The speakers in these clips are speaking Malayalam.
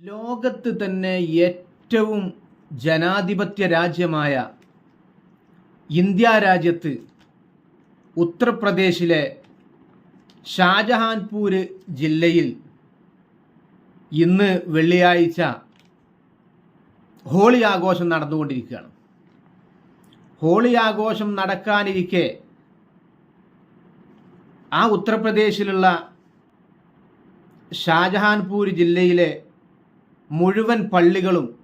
ലോകത്ത് തന്നെ ഏറ്റവും ജനാധിപത്യ രാജ്യമായ ഇന്ത്യ രാജ്യത്ത് ഉത്തർപ്രദേശിലെ ഷാജഹാൻപൂർ ജില്ലയിൽ ഇന്ന് വെള്ളിയാഴ്ച ഹോളി ആഘോഷം നടന്നുകൊണ്ടിരിക്കുകയാണ്. ഹോളി ആഘോഷം നടക്കാനിരിക്കെ ആ ഉത്തർപ്രദേശിലുള്ള ഷാജഹാൻപൂർ ജില്ലയിലെ മുഴുവൻ പള്ളികളും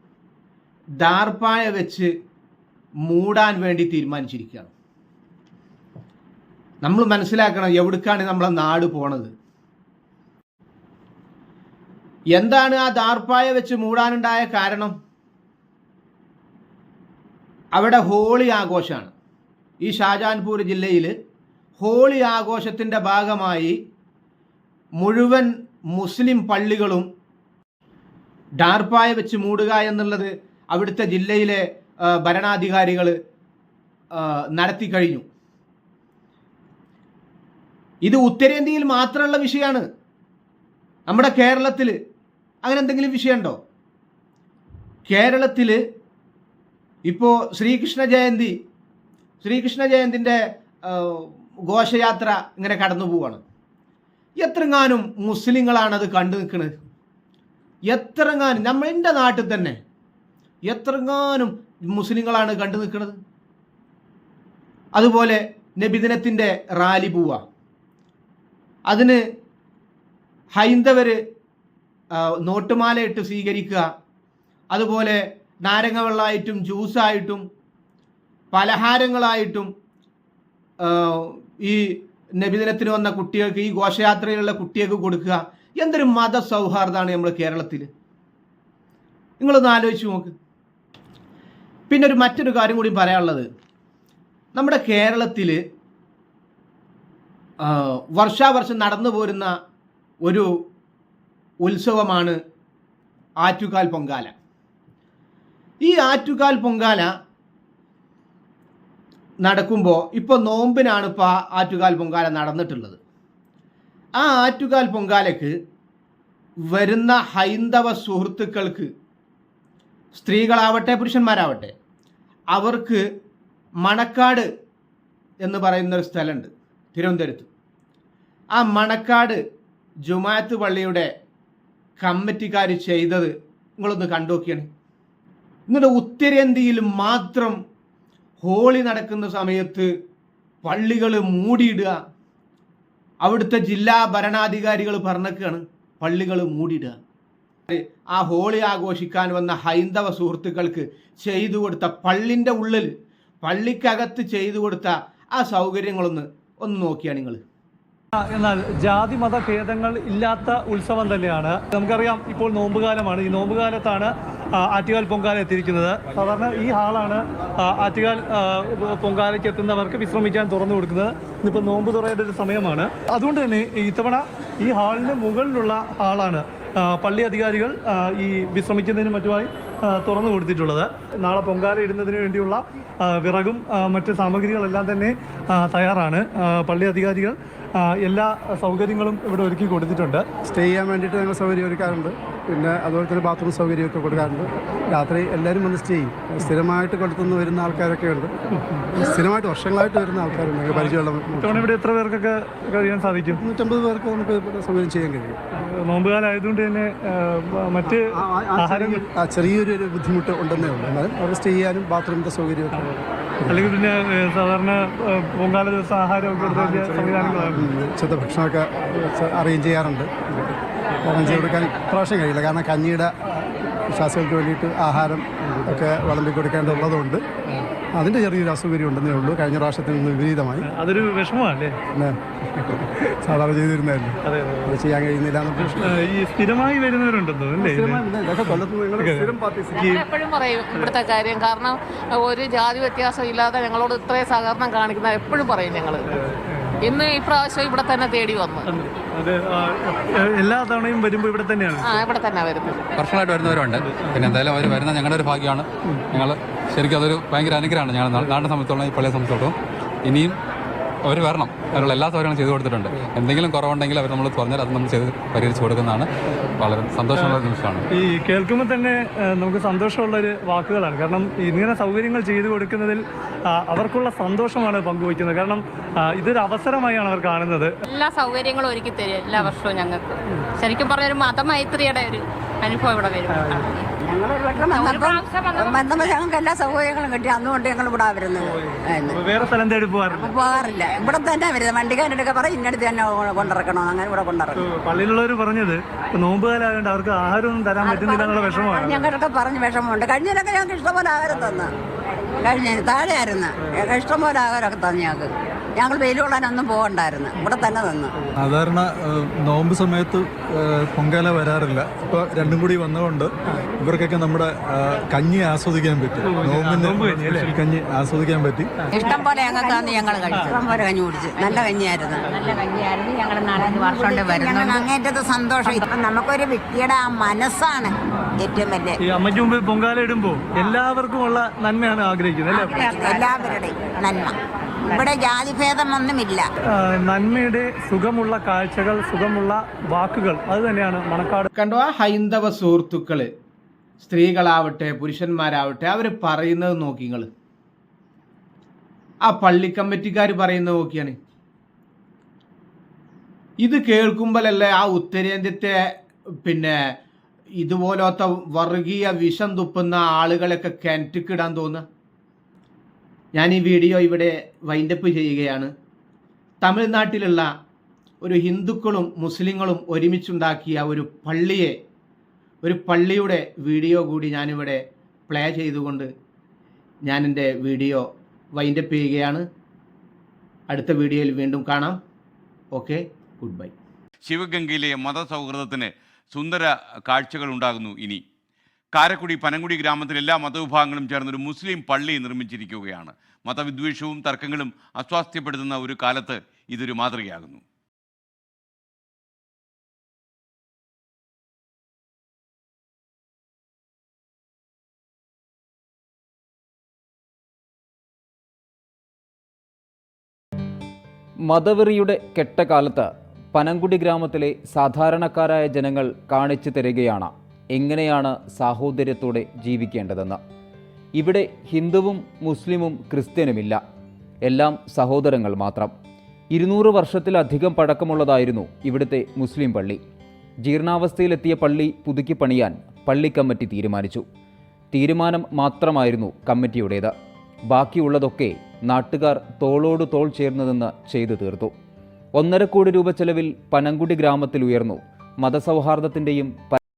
ദാർപ്പായ വെച്ച് മൂടാൻ വേണ്ടി തീരുമാനിച്ചിരിക്കുകയാണ്. നമ്മൾ മനസ്സിലാക്കണം എവിടേക്കാണ് നമ്മളെ നാട് പോണത്. എന്താണ് ആ ദാർപ്പായ വെച്ച് മൂടാനുണ്ടായ കാരണം? അവിടെ ഹോളി ആഘോഷമാണ്. ഈ ഷാജാൻപൂർ ജില്ലയിൽ ഹോളി ആഘോഷത്തിന്റെ ഭാഗമായി മുഴുവൻ മുസ്ലിം പള്ളികളും ഡാർപ്പായ വെച്ച് മൂടുക എന്നുള്ളത് അവിടുത്തെ ജില്ലയിലെ ഭരണാധികാരികൾ നടത്തി കഴിഞ്ഞു. ഇത് ഉത്തരേന്ത്യയിൽ മാത്രമുള്ള വിഷയമാണ് നമ്മുടെ കേരളത്തിൽ അങ്ങനെ എന്തെങ്കിലും വിഷയമുണ്ടോ? കേരളത്തിൽ ഇപ്പോൾ ശ്രീകൃഷ്ണ ജയന്തി ശ്രീകൃഷ്ണ ജയന്തിന്റെ ഘോഷയാത്ര ഇങ്ങനെ കടന്നു പോവാണ്. എത്രങ്ങാനും മുസ്ലിങ്ങളാണത് കണ്ടു നിൽക്കുന്നത് എത്രങ്ങാനും നമ്മളുടെ നാട്ടിൽ തന്നെ എത്രങ്ങാനും മുസ്ലിങ്ങളാണ് കണ്ടു നിൽക്കുന്നത്. അതുപോലെ നബിദിനത്തിന്റെ റാലി പോവുക. അതിന് ഹൈന്ദവർ നോട്ടുമാലയിട്ട് സ്വീകരിക്കുക. അതുപോലെ നാരങ്ങ വെള്ളമായിട്ടും ജ്യൂസായിട്ടും പലഹാരങ്ങളായിട്ടും ഈ നബിദിനത്തിന് വന്ന കുട്ടികൾക്ക് ഈ ഘോഷയാത്രയിലുള്ള കുട്ടികൾക്ക് കൊടുക്കുക. എന്തൊരു മത സൗഹാർദ്ദമാണ് നമ്മൾ കേരളത്തിൽ നിങ്ങളൊന്ന് ആലോചിച്ച് നോക്ക്. പിന്നെ ഒരു മറ്റൊരു കാര്യം കൂടി പറയാനുള്ളത്. നമ്മുടെ കേരളത്തിൽ വർഷാവർഷം നടന്നു പോരുന്ന ഒരു ഉത്സവമാണ് ആറ്റുകാൽ പൊങ്കാല. ഈ ആറ്റുകാൽ പൊങ്കാല നടക്കുമ്പോൾ ഇപ്പോൾ നോമ്പിനാണ് ഇപ്പോൾ ആറ്റുകാൽ പൊങ്കാല നടന്നിട്ടുള്ളത്. ആ ആറ്റുകാൽ പൊങ്കാലയ്ക്ക് വരുന്ന ഹൈന്ദവ സുഹൃത്തുക്കൾക്ക് സ്ത്രീകളാവട്ടെ പുരുഷന്മാരാവട്ടെ അവർക്ക് മണക്കാട് എന്ന് പറയുന്ന ഒരു സ്ഥലമുണ്ട് തിരുവനന്തപുരത്ത്. ആ മണക്കാട് ജുമാത്ത് പള്ളിയുടെ കമ്മിറ്റിക്കാർ ചെയ്തത് നിങ്ങളൊന്ന് കണ്ടു നോക്കിയാണ് എന്നിട്ട് ഉത്തരേന്ത്യയിൽ മാത്രം ഹോളി നടക്കുന്ന സമയത്ത് പള്ളികൾ മൂടിയിടുക അവിടുത്തെ ജില്ലാ ഭരണാധികാരികൾ പറഞ്ഞേക്കാണ്. പള്ളികൾ മൂടിയിടുക. ആ ഹോളി ആഘോഷിക്കാൻ വന്ന ഹൈന്ദവ സുഹൃത്തുക്കൾക്ക് ചെയ്തു കൊടുത്ത പള്ളിന്റെ ഉള്ളിൽ പള്ളിക്കകത്ത് ചെയ്തു കൊടുത്ത ആ സൗകര്യങ്ങളൊന്ന് ഒന്ന് നോക്കിയാണ് നിങ്ങൾ എന്നാൽ ജാതി മത ഭേദങ്ങൾ ഇല്ലാത്ത ഉത്സവം തന്നെയാണ്. നമുക്കറിയാം ഇപ്പോൾ നോമ്പുകാലമാണ്. ഈ നോമ്പുകാലത്താണ് ആറ്റുകാൽ പൊങ്കാല എത്തിയിരിക്കുന്നത്. സാധാരണ ഈ ഹാളാണ് ആറ്റുകാൽ പൊങ്കാലയ്ക്ക് എത്തുന്നവർക്ക് വിശ്രമിക്കാൻ തുറന്നു കൊടുക്കുന്നത്. ഇന്നിപ്പോൾ നോമ്പ് തുറയേണ്ട ഒരു സമയമാണ്. അതുകൊണ്ട് തന്നെ ഇത്തവണ ഈ ഹാളിന് മുകളിലുള്ള ഹാളാണ് പള്ളി അധികാരികൾ ഈ വിശ്രമിക്കുന്നതിനും മറ്റുമായി തുറന്നു കൊടുത്തിട്ടുള്ളത്. നാളെ പൊങ്കാല ഇടുന്നതിന് വേണ്ടിയുള്ള വിറകും മറ്റ് സാമഗ്രികളെല്ലാം തന്നെ തയ്യാറാണ്. പള്ളി അധികാരികൾ എല്ലാ സൗകര്യങ്ങളും ഇവിടെ ഒരുക്കി കൊടുത്തിട്ടുണ്ട്. സ്റ്റേ ചെയ്യാൻ വേണ്ടിയിട്ട് ഞങ്ങൾ സൗകര്യം ഒരുക്കാറുണ്ട്. പിന്നെ അതുപോലെ തന്നെ ബാത്റൂം സൗകര്യമൊക്കെ കൊടുക്കാറുണ്ട്. രാത്രി എല്ലാവരും വന്ന് സ്റ്റേ ചെയ്യും. സ്ഥിരമായിട്ട് കൊടുത്തുനിന്ന് വരുന്ന ആൾക്കാരൊക്കെ ഉണ്ട്. സ്ഥിരമായിട്ട് വർഷങ്ങളായിട്ട് വരുന്ന ആൾക്കാരുണ്ട്. പരിചയമുള്ള ഇവിടെ എത്ര പേർക്കൊക്കെ കഴിയാൻ സാധിക്കും? നൂറ്റമ്പത് പേർക്ക് നമുക്ക് സൗകര്യം ചെയ്യാൻ കഴിയും. നോമ്പുകാലായതുകൊണ്ട് തന്നെ മറ്റ് ആഹാരം ചെറിയൊരു ഒരു ബുദ്ധിമുട്ട് ഉണ്ടെന്നേ ഉള്ളൂ. എന്നാലും അവിടെ സ്റ്റേ ചെയ്യാനും ബാത്റൂമിന്റെ സൗകര്യമൊക്കെ അല്ലെങ്കിൽ പിന്നെ സാധാരണ പൊങ്കാല ദിവസം ആഹാരമൊക്കെ സംവിധാനങ്ങളാണ്. ഉച്ചത്തെ ഭക്ഷണമൊക്കെ അറേഞ്ച് ചെയ്യാറുണ്ട്. അറേഞ്ച് ചെയ്ത് കൊടുക്കാൻ ഇപ്രാവശ്യം കഴിയില്ല. കാരണം കഞ്ഞിയുടെ വിശ്വാസികൾക്ക് വേണ്ടിയിട്ട് ആഹാരം ഒക്കെ വിളമ്പി കൊടുക്കേണ്ടതുള്ളതുകൊണ്ട് അതിന്റെ ചെറിയൊരു അസൗകര്യം ഉണ്ടെന്നേ ഉള്ളൂ. കഴിഞ്ഞ പ്രാവശ്യത്തിൽ നിന്ന് വിപരീതമായി. അതൊരു വിഷമമല്ലേ? പിന്നെ സാധാരണ ചെയ്തിരുന്നതല്ലേ? അതെ ചെയ്യാൻ കഴിയുന്നില്ല ഈ സ്ഥിരമായി എപ്പോഴും പറയും ഇവിടുത്തെ കാര്യം. കാരണം ഒരു ജാതി വ്യത്യാസം ഇല്ലാതെ ഞങ്ങളോട് ഇത്രയും സഹകരണം കാണിക്കുന്ന എപ്പോഴും പറയും ഞങ്ങൾ ഇന്ന് ഇപ്രാവശ്യം ഇവിടെ തന്നെ തേടി വന്നു. അത്. എല്ലാ തവണയും വരുമ്പോൾ ഇവിടെ തന്നെയാണ്. ആ ഇവിടെ തന്നെ വരുന്നത്. വർഷങ്ങളായിട്ട് വരുന്നവരുണ്ട്. പിന്നെ എന്തായാലും അവർ വരുന്ന ഞങ്ങളുടെ ഒരു ഭാഗ്യമാണ്. ഞങ്ങൾ ശരിക്കും അതൊരു ഭയങ്കര അനുഗ്രഹമാണ് ഞങ്ങൾ നാടിനെ സംബന്ധിച്ചോളം ഈ പള്ളിയെ സംബന്ധിച്ചോളം. ഇനിയും അവർ വരണം. അതിനുള്ള എല്ലാ സൗകര്യങ്ങളും ചെയ്തു കൊടുത്തിട്ടുണ്ട്. എന്തെങ്കിലും കുറവുണ്ടെങ്കിൽ അവർ നമ്മൾ പറഞ്ഞാൽ അത് നമ്മൾ ചെയ്ത് പരിഹരിച്ചു കൊടുക്കുന്നതാണ് വളരെ സന്തോഷമുള്ള നിമിഷമാണ്. ഈ കേൾക്കുമ്പോൾ തന്നെ നമുക്ക് സന്തോഷമുള്ള ഒരു വാക്കുകളാണ്. കാരണം ഇങ്ങനെ സൗകര്യങ്ങൾ ചെയ്തു കൊടുക്കുന്നതിൽ അവർക്കുള്ള സന്തോഷമാണ് പങ്കുവയ്ക്കുന്നത്. കാരണം ഇതൊരു അവസരമായാണ് അവർ കാണുന്നത്. എല്ലാ സൗകര്യങ്ങളും ഒരുക്കി തരും എല്ലാ വർഷവും ഞങ്ങൾക്ക്. ശരിക്കും പറഞ്ഞൊരു മതമൈത്രിയുടെ ഒരു അനുഭവം ഇവിടെ വരും. വന്നപ്പം വന്നപ്പോൾ ഞങ്ങൾക്ക് എല്ലാ സൗകര്യങ്ങളും കിട്ടി. അന്നുകൊണ്ട് ഞങ്ങൾ ഇവിടെ വരുന്നത് അപ്പോൾ വേറെ സ്ഥലം തേടി പോകാറില്ല ഇവിടെ തന്നെ വരുന്നത്. വണ്ടിക്കാരന്റെ പറയും ഇന്നടുത്ത് തന്നെ കൊണ്ടിറക്കണോ? അങ്ങനെ ഇവിടെ കൊണ്ടിറക്കണം പള്ളിയിലുള്ളവർ പറഞ്ഞത് നോമ്പുകാലായതുകൊണ്ട് അവർക്ക് ആഹാരമൊന്നും തരാൻ പറ്റുന്നില്ല എന്നുള്ള വിഷമമാണ്. ഞങ്ങൾക്കൊക്കെ പറഞ്ഞ് വിഷമമുണ്ട്. കഴിഞ്ഞതിനൊക്കെ ഞങ്ങൾക്ക് ഇഷ്ടംപോലെ ആഹാരം തന്നു. കഴിഞ്ഞ താഴെയായിരുന്നു ഇഷ്ടംപോലെ ആഹാരമൊക്കെ തന്നു ഞങ്ങൾക്ക്. ഞങ്ങൾ വെയിൽ കൊള്ളാനൊന്നും പോകണ്ടായിരുന്നു. ഇവിടെ തന്നെ നിന്ന്. സാധാരണ നോമ്പ് സമയത്ത് പൊങ്കാല വരാറില്ല. ഇപ്പൊ രണ്ടും കൂടി വന്നതുകൊണ്ട് ഇവർക്കൊക്കെ നമ്മുടെ കഞ്ഞി ആസ്വദിക്കാൻ പറ്റി. നോമ്പിന്റെ കഞ്ഞി ആസ്വദിക്കാൻ പറ്റി. ഇഷ്ടം പോലെ ഞങ്ങൾക്ക് ഞങ്ങൾ കഴിച്ചു. ഇഷ്ടം പോലെ കഞ്ഞി കുടിച്ചു. നല്ല കഞ്ഞിയായിരുന്നു. നല്ല കഞ്ഞിയായിരുന്നു. ഞങ്ങൾ നാലഞ്ച് വർഷം കൊണ്ട് വരുന്നുണ്ട് അങ്ങേറ്റത് സന്തോഷം. ഇപ്പൊ നമുക്കൊരു വ്യക്തിയുടെ ആ മനസ്സാണ് ഏറ്റവും വലിയ ഈ അമ്മയ്ക്ക് മുമ്പ് പൊങ്കാല ഇടുമ്പോൾ എല്ലാവർക്കുമുള്ള നന്മയാണ് ആഗ്രഹിക്കുന്നത് അല്ലേ? എല്ലാവരുടെയും നന്മ. ഇവിടെ ജാതിഭേദമൊന്നുമില്ല. നന്മയുടെ സുഖമുള്ള കാഴ്ചകൾ സുഖമുള്ള വാക്കുകൾ അത് തന്നെയാണ് മണക്കാട്. കണ്ടോ ആ ഹൈന്ദവ സുഹൃത്തുക്കൾ സ്ത്രീകളാവട്ടെ പുരുഷന്മാരാവട്ടെ അവർ പറയുന്നത് നോക്കി നിങ്ങൾ ആ പള്ളി കമ്മിറ്റിക്കാർ പറയുന്നത് നോക്കിയാണ്. ഇത് കേൾക്കുമ്പോഴല്ലേ ആ ഉത്തരേന്ത്യത്തെ പിന്നെ ഇതുപോലത്തെ വർഗീയ വിഷം തുപ്പുന്ന ആളുകളൊക്കെ കിണറ്റിക്കിടാൻ തോന്നുക? ഞാൻ ഈ വീഡിയോ ഇവിടെ വൈൻഡപ്പ് ചെയ്യുകയാണ്. തമിഴ്നാട്ടിലുള്ള ഒരു ഹിന്ദുക്കളും മുസ്ലിങ്ങളും ഒരുമിച്ചുണ്ടാക്കിയ ഒരു പള്ളിയെ ഒരു പള്ളിയുടെ വീഡിയോ കൂടി ഞാനിവിടെ പ്ലേ ചെയ്തുകൊണ്ട് ഞാൻ എന്റെ വീഡിയോ വൈൻഡപ്പ് ചെയ്യുകയാണ്. അടുത്ത വീഡിയോയിൽ വീണ്ടും കാണാം. ഓക്കെ ഗുഡ് ബൈ ശിവഗംഗയിലെ മതസൗഹൃദത്തിന് സുന്ദര കാഴ്ചകൾ ഉണ്ടാകുന്നു ഇനി. കാരക്കുടി പനങ്കുടി ഗ്രാമത്തിൽ എല്ലാ മതവിഭാഗങ്ങളും ചേർന്നൊരു മുസ്ലിം പള്ളി നിർമ്മിച്ചിരിക്കുകയാണ്. മതവിദ്വേഷവും തർക്കങ്ങളും അസ്വാസ്ഥ്യപ്പെടുത്തുന്ന ഒരു കാലത്ത് ഇതൊരു മാതൃകയാകുന്നു. മതവെറിയുടെ കെട്ടകാലത്ത് പനങ്കുടി ഗ്രാമത്തിലെ സാധാരണക്കാരായ ജനങ്ങൾ കാണിച്ചു തരികയാണ്. എങ്ങനെയാണ് സാഹോദര്യത്തോടെ ജീവിക്കേണ്ടതെന്ന്. ഇവിടെ ഹിന്ദുവും മുസ്ലിമും ക്രിസ്ത്യനുമില്ല. എല്ലാം സഹോദരങ്ങൾ മാത്രം. ഇരുന്നൂറ് വർഷത്തിലധികം പഴക്കമുള്ളതായിരുന്നു ഇവിടുത്തെ മുസ്ലിം പള്ളി. ജീർണാവസ്ഥയിലെത്തിയ പള്ളി പുതുക്കി പണിയാൻ പള്ളി കമ്മിറ്റി തീരുമാനിച്ചു. തീരുമാനം മാത്രമായിരുന്നു കമ്മിറ്റിയുടേത്. ബാക്കിയുള്ളതൊക്കെ നാട്ടുകാർ തോളോട് തോൾ ചേർന്നതെന്ന് ചെയ്തു തീർത്തു. ഒന്നര കോടി രൂപ ചെലവിൽ പനങ്കുടി ഗ്രാമത്തിൽ ഉയർന്നു. മതസൗഹാർദ്ദത്തിന്റെയും